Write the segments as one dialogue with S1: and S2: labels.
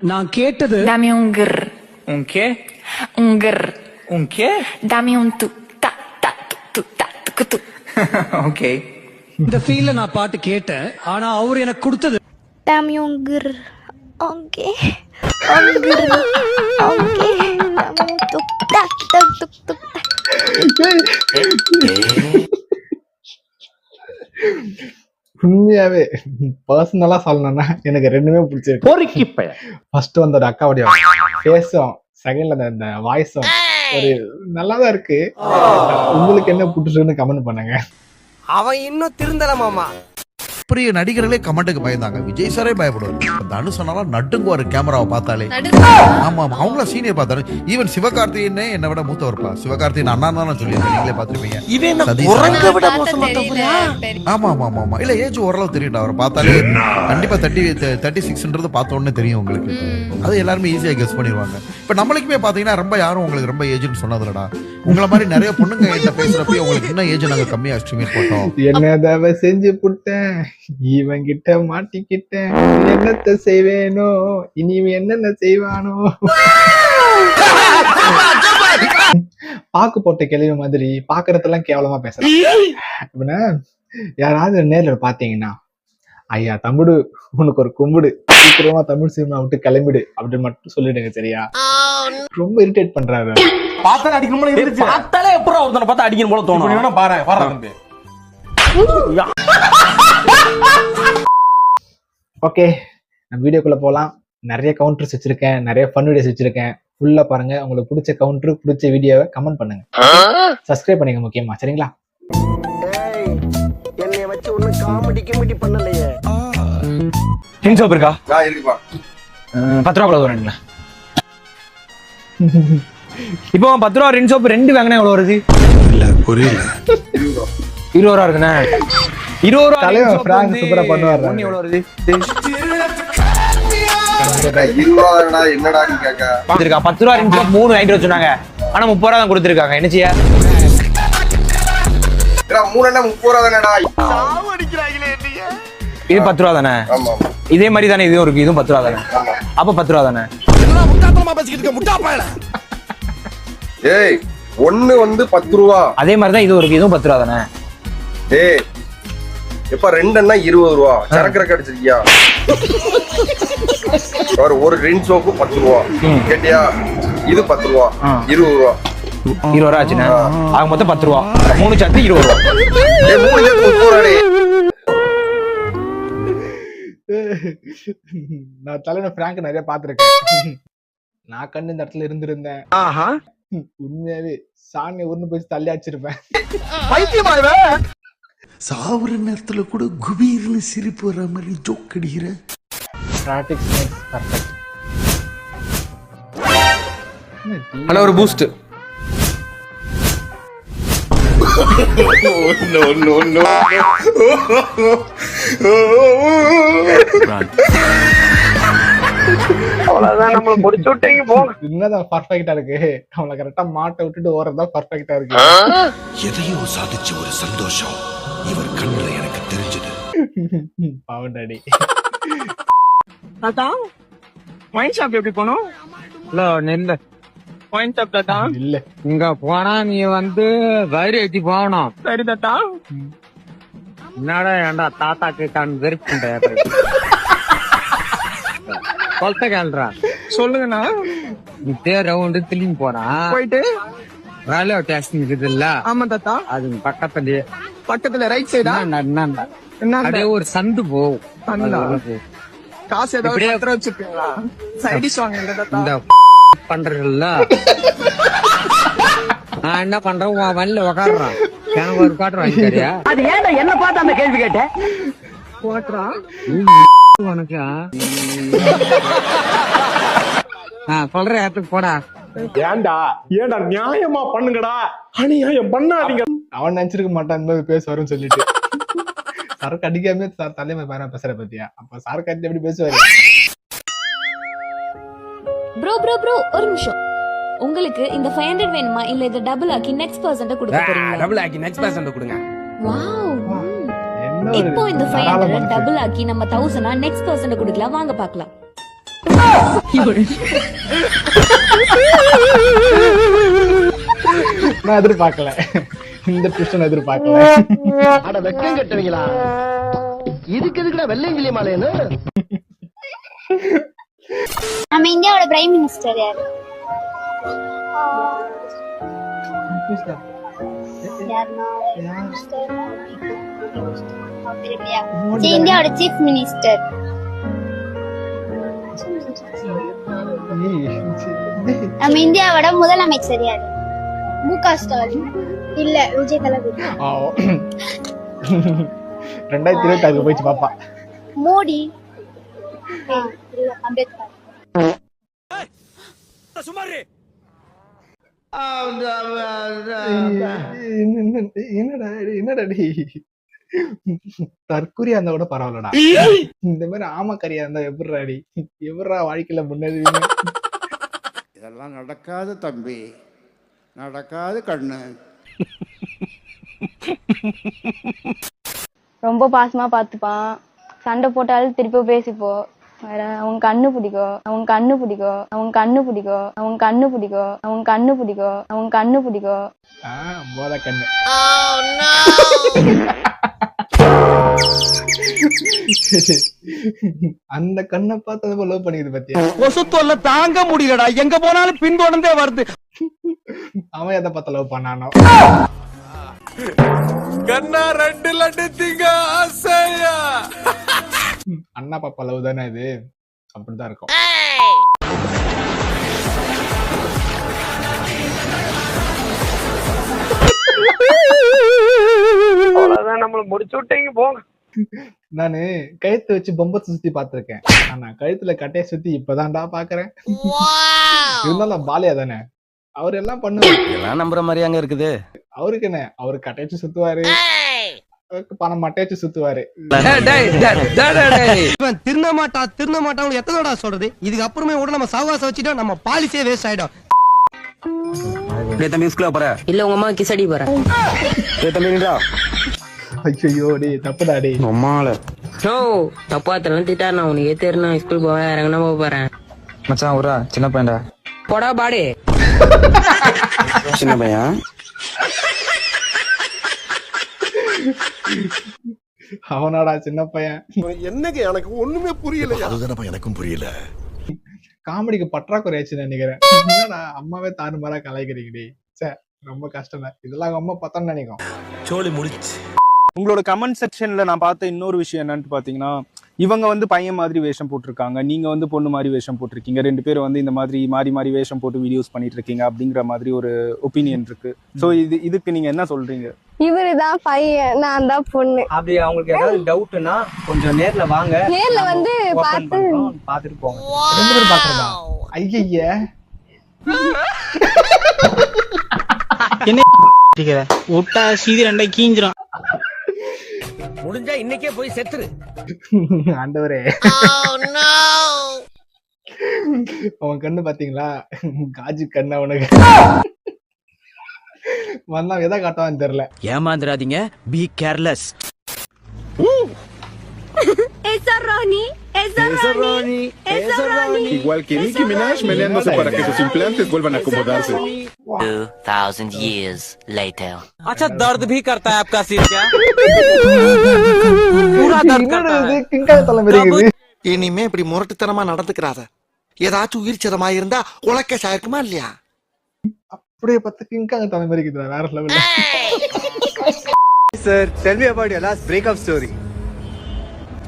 S1: நான் கேட்டது
S2: Dame un grr,
S3: Un qué?
S2: un grr.
S3: Un qué?
S2: Dame un tu, ta, ta, tu, tu, ta, tu, tu.
S3: ok.
S1: இந்த ஃபீல்ல நான் பாட்டு கேட்டேன் ஆனா அவர் எனக்கு கொடுத்தது
S4: un grr. Un grr. Okay. Dame un tuk tak tak tuk tuk tak.
S5: உண்மையாவே பர்சனலா சொல்லணும்னா எனக்கு ரெண்டுமே பிடிச்சிருக்கு.
S6: பொறுக்கி பையன்
S5: ஃபர்ஸ்ட் வந்து ஒரு அக்காவுடைய ஃபேஸும் செகண்ட்ல அந்த அந்த வாய்ஸும் ஒரு நல்லா தான் இருக்கு. உங்களுக்கு என்ன பிடிச்சிருக்குன்னு கமெண்ட் பண்ணுங்க.
S7: அவன் இன்னும் திருந்தல மாமா.
S8: பெரிய நடிகர்களே கமெண்ட்டுக்கு பயந்தாங்க. விஜய் சாரே பயப்படுவார். தனு சொன்னாலும் நட்டுங்குவாரு கேமராவை பார்த்தாலே. ஆமா ஆமா. அவங்கள சீனியர் பார்த்தாரு. ஈவன் சிவகார்த்திகேயனே என்னை விட மூத்தவர்ப்பா சிவகார்த்திகேயன் அண்ணா தான் சொல்லியிருக்கேன். நீங்களே பார்த்திருப்பீங்க. ஆமா ஆமா ஆமா ஆமா. இல்ல ஏஜ் ஓரளவு தெரியும். அவரை பார்த்தாலே கண்டிப்பா தேர்ட்டி தேர்ட்டி சிக்ஸ்ன்றது பார்த்த உடனே தெரியும் உங்களுக்கு. அது எல்லாருமே ஈஸியா கெஸ் பண்ணிடுவாங்க. இப்ப நம்மளுக்குமே பாத்தீங்கன்னா ரொம்ப யாரும் உங்களுக்கு ரொம்ப ஏஜ்னு சொன்னதுலடா உங்களை மாதிரி நிறைய பொண்ணுங்க என்கிட்ட பேசுறப்ப உங்களுக்கு இன்னும் ஏஜ் நாங்க கம்மியா எஸ்டிமேட் போட்டோம்.
S5: என்ன தவ செஞ்சு புட்டேன். இவன் கிட்ட மாட்டிக்கிட்டேன். என்னத்த செய்வேனோ? இனி என்னென்ன செய்வானோ? பாக்கு போட்ட கிளவி மாதிரி பாக்குறதெல்லாம் கேவலமா பேசுறான் யாராவது நேர்ல பாத்தீங்கன்னா ஐயா தம்பிடு உனக்கு ஒரு கும்பிடு. சீக்கிரமா தமிழ் சினிமா விட்டு கிளம்பிடு அப்படின்னு மட்டும் சொல்லிடுங்க சரியா? ரொம்ப இரிட்டேட் பண்றாரு.
S6: பார்த்தா அடிக்கணும் இருந்துச்சு.
S7: பார்த்தாலே எப்பறம் ஒருத்தனை பார்த்தா அடிக்கணும் போல தோணும்.
S6: வேணா பாரு தம்பி.
S5: ஓகே நான் வீடியோக்குள்ள போகலாம் நிறைய கவுண்டர்ஸ் வச்சிருக்கேன் நிறைய ஃபன் வீடியோஸ் வச்சிருக்கேன். ஃபுல்லா பாருங்க. உங்களுக்கு பிடிச்ச கவுண்டர் பிடிச்ச வீடியோவை கமெண்ட் பண்ணுங்க. சப்ஸ்கிரைப் பண்ணுங்க முக்கியமா சரிங்களா?
S7: என்னைய வச்சு ஒண்ணு காமெடி கிமெடி பண்ணலையே
S3: Tin soap இருக்கா
S6: இருக்குப்பா
S3: பத்து ரூபா கூட வேணுங்களா இப்போ பத்து ரூபா ரெண்டு சோப்பு ரெண்டு வாங்கினா எவ்வளவு வருது? இருபது ரூபா இருக்குண்ணே. இருபது ரூபா
S5: தலைவன் பண்ணுவாரு.
S3: ஒண்ணு எவ்வளவு வருது?
S6: என்னடா கேட்க?
S3: கொடுத்துருக்கா. பத்து ரூபா ரெண்டு மூணு வாங்கிட்டு வர சொன்னாங்க. ஆனா முப்பது ரூபா தான் கொடுத்துருக்காங்க. என்ன செய்ய?
S6: மூணு என்ன முப்பது ரூபா தானடா.
S3: இது பத்து ரூபா தானே இதே மாதிரி தானே இதுவும் இருக்கு. இதுவும் பத்து ரூபா தானே? அப்ப பத்து ரூபா தானே
S6: ஏய் ஒண்ணு வந்து பத்து ரூபா
S3: அதே மாதிரி தான் இதுவும் இருக்கு. இதுவும் பத்து ரூபா தானே?
S6: ஏய் எப்ப ரெண்டுன்னா இருபது ரூபா. சரக்கு ரக்க அடிச்சிருக்கியா? ஒரு ஒரு ரின் சோப்பு பத்து ரூபா. கேட்டியா? இது பத்து ரூபா. இருபது ரூபா.
S3: இருபது ரூபா ஆச்சுண்ணே? ஆக மொத்தம் பத்து ரூபா. மூணு சேர்த்து இருபது ரூபா.
S5: நான் தலைவன் பிராங்க் நிறைய பார்த்திருக்கேன். நான் கண்ணு இந்த இடத்துல இருந்திருந்தேன்.
S7: ஆஹா.
S5: உண்மையாவே சாணியை ஒண்ணு போய் தள்ளி அடிச்சிருப்பேன்.
S7: பைத்தியமா இவன்?
S8: சாவுற நேரத்துல கூட குபீர்னு சிரிப்பு வர மாதிரி ஜோக் அடிக்கிற.
S5: ஸ்டாட்டிக்ஸ் மேக்ஸ் பர்ஃபெக்ட்
S3: ஹலோ ஒரு பூஸ்ட்
S7: அவ்வளவுதான் நம்மள முடிச்சு விட்டீங்க போங்க
S5: என்னதான் பர்ஃபெக்டா இருக்கு? அவளை கரெக்டா மாட்ட விட்டுட்டு ஓடுறதுதான் பர்ஃபெக்டா இருக்கு.
S8: எதையோ சாதிச்ச ஒரு சந்தோஷம். இவர் கண்ணுல எனக்கு தெரிஞ்சது.
S5: பாவம் டாடி.
S7: தாத்தா ஒயின் ஷாப் எப்படி போனோம் இல்ல நெல்ல. ஒயின் ஷாப் தாத்தா?
S5: இல்ல.
S9: இங்க போனா நீ வந்து வயிறு ஏத்தி போகணும்.
S7: சரி தாத்தா.
S9: என்னடா ஏன்டா தாத்தா கேட்டான்னு வெறுப்புண்ட கொலத்த கேள்றா.
S7: சொல்லுங்கண்ணா.
S9: நீ தேர் ரவுண்டு திரும்பி போனா
S7: போயிட்டு?
S9: ரயில்வே ஸ்டேஷன் இருக்குது இல்ல?
S7: ஆமா தாத்தா.
S9: அது பக்கத்துலயே
S7: பக்கத்துல ரைட் சைடா
S9: என்னடா, என்னடா?
S7: என்ன
S9: அப்படியே ஒரு சந்து போ.
S7: காசு ஏதாவது பத்திரம் வச்சிருக்கீங்களா சைடிஷ் வாங்க
S9: நான் என்ன பண்றேன்? உன் வண்டியில உக்காடுறான் எனக்கு ஒரு காட்டு வாங்கி தரியா?
S7: அது என்ன பார்த்து அந்த கேள்வி கேட்ட? போட்டுறா
S9: உனக்கு. சொல்ற இடத்துக்கு போடா.
S6: ஏன்டா? ஏன்டா நியாயமா பண்ணுங்கடா. அநியாயம் பண்ணாதீங்க.
S5: அவன் நினைச்சிருக்க மாட்டான் இந்த மாதிரி பேசுவாருன்னு சொல்லிட்டு. சரக்கு அடிக்காம சார் தலைமை பேர பேசுற பத்தியா? அப்ப சரக்கு அடிச்சு எப்படி பேசுவாரு?
S10: ப்ரோ ப்ரோ ப்ரோ ஒரு நிமிஷம். உங்களுக்கு இந்த ஃபைவ் ஹண்ட்ரட் வேணுமா? இல்ல இதை டபுள் ஆக்கி நெக்ஸ்ட் பர்சன்ட் கொடுக்க போறீங்களா?
S7: டபுள் ஆக்கி நெக்ஸ்ட் பர்சன்ட் கொடுங்க.
S10: வாவ் இப்போ இந்த ஃபைவ் ஹண்ட்ரட். டபுள் ஆக்கி நம்ம தௌசண்டா நெக்ஸ்ட் பர்சன்ட் கொடுக்கலாம். வாங்க பார்க்கலாம்.
S5: நான் எதிர்பார்க்கல. இந்த ட்விஸ்ட் எதிர்பார்க்கல.
S7: அட வெக்கம் கட்டுவீங்களா இதுக்கு எதுக்குடா வெள்ளையங்கிலி மாலையன்னு
S6: நம்ம இந்தியாவோட பிரைம் மினிஸ்டர் யாரு? இந்தியாவோட சீஃப் மினிஸ்டர் நம்ம இந்தியாவோட முதலமைச்சர் யாரு? மு க ஸ்டாலின் இல்ல விஜய் தளபதி.
S5: ஆ. ரெண்டாயிரத்தி இருபத்தி ஆறு போயிடுச்சு பாப்பா.
S6: மோடி. இல்ல அம்பேத்கர்.
S5: என்ன- என்னடா? என்னடா டேய்? தற்குறியா இருந்தா கூட பரவாயில்லடா. இந்த மாதிரி ஆமக்கரியா இருந்தா எப்படிடா டி எப்படிடா வாழ்க்கையில முன்னேறி
S11: இதெல்லாம் நடக்காது தம்பி. நடக்காது கண்ணு.
S10: ரொம்ப பாசமா பாத்துப்பான் சண்டை போட்டாலும் திருப்பி பேசிப்போ. வேற அவன் கண்ணு பிடிக்கும் அவன் கண்ணு பிடிக்கும் அவன் கண்ணு பிடிக்கும் அவன் கண்ணு பிடிக்கும் அவன் கண்ணு பிடிக்கும் அவன் கண்ணு பிடிக்கும்
S5: மோத கண்ணு. அந்த கண்ணை பார்த்து அது லவ் பண்ணிக்குது பத்தியா?
S7: கொசு தொல்லை தாங்க முடியலடா. எங்க போனாலும் பின்தொடர்ந்தே வருது.
S5: அவன் எதை பார்த்து லவ் பண்ணானோ?
S11: கண்ணா ரெண்டு லட்டு திங்க ஆசையா?
S5: அண்ணா பாப்பா லவ் தானே இது? அப்படிதான் இருக்கும்.
S7: அவ்வளவுதான் நம்மள முடிச்சு விட்டீங்க போங்க.
S5: நானு கழுத்து வச்சு பொம்பத்தை சுத்தி பார்த்திருக்கேன். ஆனா கழுத்துல கட்டைய சுத்தி இப்பதான்டா பாக்குறேன் இருந்தாலும் பாலியா தானே? அவர் எல்லாம் பண்ணுவாரு.
S7: எல்லாம் நம்புற மாதிரி அங்க இருக்குது.
S5: அவருக்கு என்ன? அவரு கட்டைச்சு சுத்துவாரு. பணம் மட்டையச்சு சுத்துவாரு.
S12: இவன் திருந்த மாட்டா திருந்த மாட்டான் எத்தனோடா சொல்றது? இதுக்கு அப்புறமே கூட நம்ம சாவாசம் வச்சுட்டா நம்ம பாலிசியே வேஸ்ட் ஆயிடும்.
S7: தம்பி ஸ்கூல்ல போற?
S13: இல்ல உங்க அம்மா கிசடி போற
S7: தம்பி
S5: ஐயோ டேய் தப்புடா டேய்.
S7: அம்மால.
S13: நோ தப்பா தரணும் திட்டா நான் உனக்கு ஏத்து நான் ஸ்கூல் போவேன் இறங்கினா போக போறேன்.
S3: மச்சான் ஒரு சின்ன பையன்டா.
S13: போடா பாடு.
S3: சின்ன பையன்.
S5: அவனாடா சின்ன பையன்.
S11: என்னங்க எனக்கு ஒண்ணுமே புரியல
S8: அதுதானப்பா எனக்கும் புரியல.
S5: காமெடிக்கு பற்றாக்குறை ஆச்சுன்னு நினைக்கிறேன். என்னடா அம்மாவே தாறுமாறா கலாய்க்கிறீங்க டேய் சே ரொம்ப கஷ்டம் இதெல்லாம் அவங்க அம்மா பார்த்தோன்னு நினைக்கும்.
S8: சோழி முடிச்சு.
S14: உங்களோட கமெண்ட் செக்ஷன்ல நான் பார்த்த இன்னொரு விஷயம் என்னன்னு பாத்தீங்கன்னா இவங்க வந்து பையன் மாதிரி வேஷம் போட்டிருக்காங்க. நீங்க வந்து பொண்ணு மாதிரி வேஷம் போட்டிருக்கீங்க. ரெண்டு பேரும் வந்து இந்த மாதிரி மாறி மாறி வேஷம் போட்டு வீடியோஸ் பண்ணிட்டு இருக்கீங்க அப்படிங்கிற மாதிரி ஒரு ஒப்பீனியன் இருக்கு. சோ இது இதுக்கு நீங்க என்ன சொல்றீங்க?
S6: இவரு தான் பையன் நான் தான் பொண்ணு.
S3: அப்படி அவங்களுக்கு ஏதாவது டவுட்னா கொஞ்சம் நேர்ல வாங்க.
S6: நேர்ல வந்து பார்த்து
S3: பார்த்துட்டு போங்க.
S5: ரெண்டு பேரும் பாக்குறதா ஐய
S15: விட்டா சீதி ரெண்டா கீஞ்சிரும்.
S12: முடிஞ்சா இன்னைக்கே போய் செத்துரு.
S5: ஆண்டவரே. அவன் கண்ணு பாத்தீங்களா? காஜி கண்ணு அவனுக்கு வந்தான் எதை காட்டுவான்னு தெரியல.
S12: ஏமாந்துடாதீங்க be careless
S11: Igual que Nicki Minaj meneándose para que sus implantes vuelvan a acomodarse.
S13: 2000 years later
S12: अच्छा दर्द भी करता है आपका सिर क्या पूरा दर्द करता है
S5: கிங்காக தலைமை இருக்குது
S7: இனிமே இப்படி முரட்டுத்தனமா நடந்துக்கிறாத ஏதாச்சும் உயிர் சேதமா இருந்தா உலக்க சாயிருக்குமா இல்லையா
S5: அப்படியே பத்து கிங்காக தலைமை இருக்குதுடா வேற லெவல்ல
S14: Sir, tell me about your last breakup story.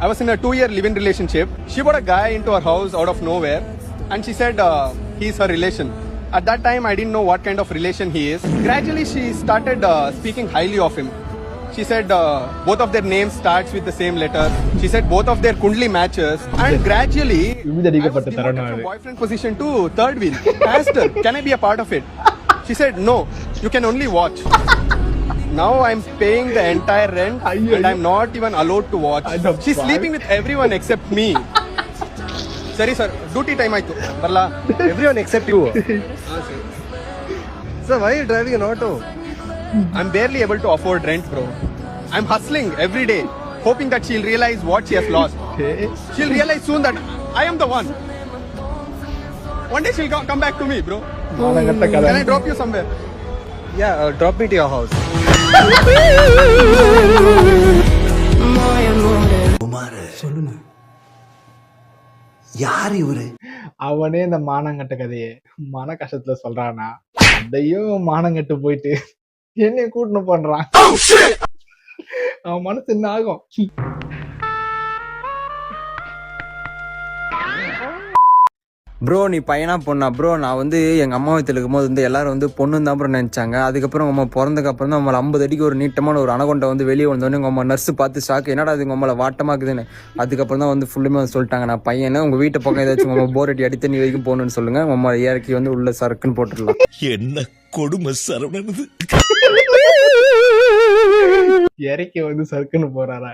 S14: I was in a two-year living relationship. She brought a guy into her house out of nowhere, and she said uh, he's her relation. At that time, I didn't know what kind of relation he is. Gradually, she started uh, speaking highly of him. She said uh, both of their names starts with the same letter. She said both of their kundli matches, and gradually, I was from boyfriend position to third wheel, pastor. Can I be a part of it? She said no. You can only watch. Now I'm paying the entire rent and I'm not even allowed to watch. She's sleeping with everyone except me. Sorry, sir. Duty time I took. Everyone except you. You why are you driving an auto? I'm barely able to afford rent, bro. I'm hustling every day, hoping that she'll realize what she has lost. Okay. She'll realize soon that I am the one. One day she'll come back to me, bro. Can I drop you somewhere?
S12: Yeah, uh, drop me to your house.
S7: யார் இவரு?
S5: அவனே இந்த மானங்கட்ட கதையை மன கஷ்டத்துல சொல்றானா. அதையும் மானங்கட்டு போயிட்டு என்னைய கூட்டின்னு பண்றான் அவன் மனசு என்ன ஆகும்?
S12: ப்ரோ நீ பையனா பொண்ணா? ப்ரோ நான் வந்து எங்க அம்மா வீட்டில் இருக்கும்போது வந்து எல்லாரும் வந்து பொண்ணு தான் ப்ரோ நினைச்சாங்க. அதுக்கப்புறம் உங்க அம்மா பிறந்ததுக்கு அப்புறம் தான் நம்மள ஐம்பது அடிக்கு ஒரு நீட்டமான ஒரு அணகொண்டை வந்து வெளியே வந்தோடனே உங்க அம்மா நர்ஸ் பார்த்து ஷாக் என்னடா அது உங்க அம்மால வாட்டமா இருக்குதுன்னு. அதுக்கப்புறம் தான் வந்து ஃபுல்லுமே வந்து சொல்லிட்டாங்க நான் பையனை உங்க வீட்டு பக்கம் ஏதாச்சும் உங்க அம்மா போர் அடி அடி தண்ணி வரைக்கும் போகணும்னு சொல்லுங்க. உங்க அம்மா இறக்கி வந்து உள்ள சரக்குன்னு போட்டுடலாம்.
S7: என்ன கொடுமை சரவணனது
S5: இறக்கி வந்து சறுக்குன்னு போறாரா?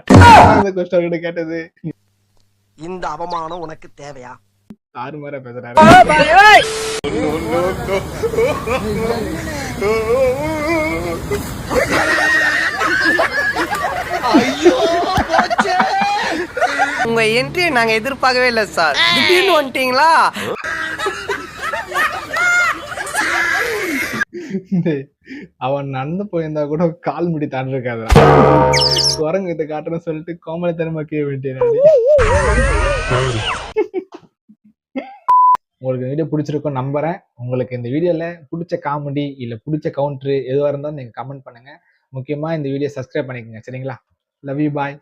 S5: அந்த கொஸ்டின் கிட்ட கேட்டது.
S7: இந்த அவமானம் உனக்கு தேவையா?
S5: மாதிரி பேசுறாரு.
S12: உங்க என்ட்ரி நாங்க எதிர்பார்க்கவே இல்லை சார் திடீர்னு வந்துட்டீங்களா?
S5: அவன் நடந்து போயிருந்தா கூட கால் முடி தாண்டி இருக்காது குரங்கு இதை காட்டுறேன்னு சொல்லிட்டு கோமலத்தனமா கீழே வேண்டிய உங்களுக்கு இந்த வீடியோ பிடிச்சிருக்கும் நம்புறேன். உங்களுக்கு இந்த வீடியோல பிடிச்ச காமெடி இல்ல பிடிச்ச கவுண்டர் எதுவாக இருந்தாலும் நீங்க கமெண்ட் பண்ணுங்க. முக்கியமா இந்த வீடியோ சப்ஸ்கிரைப் பண்ணிக்கோங்க. சரிங்களா? Love you bye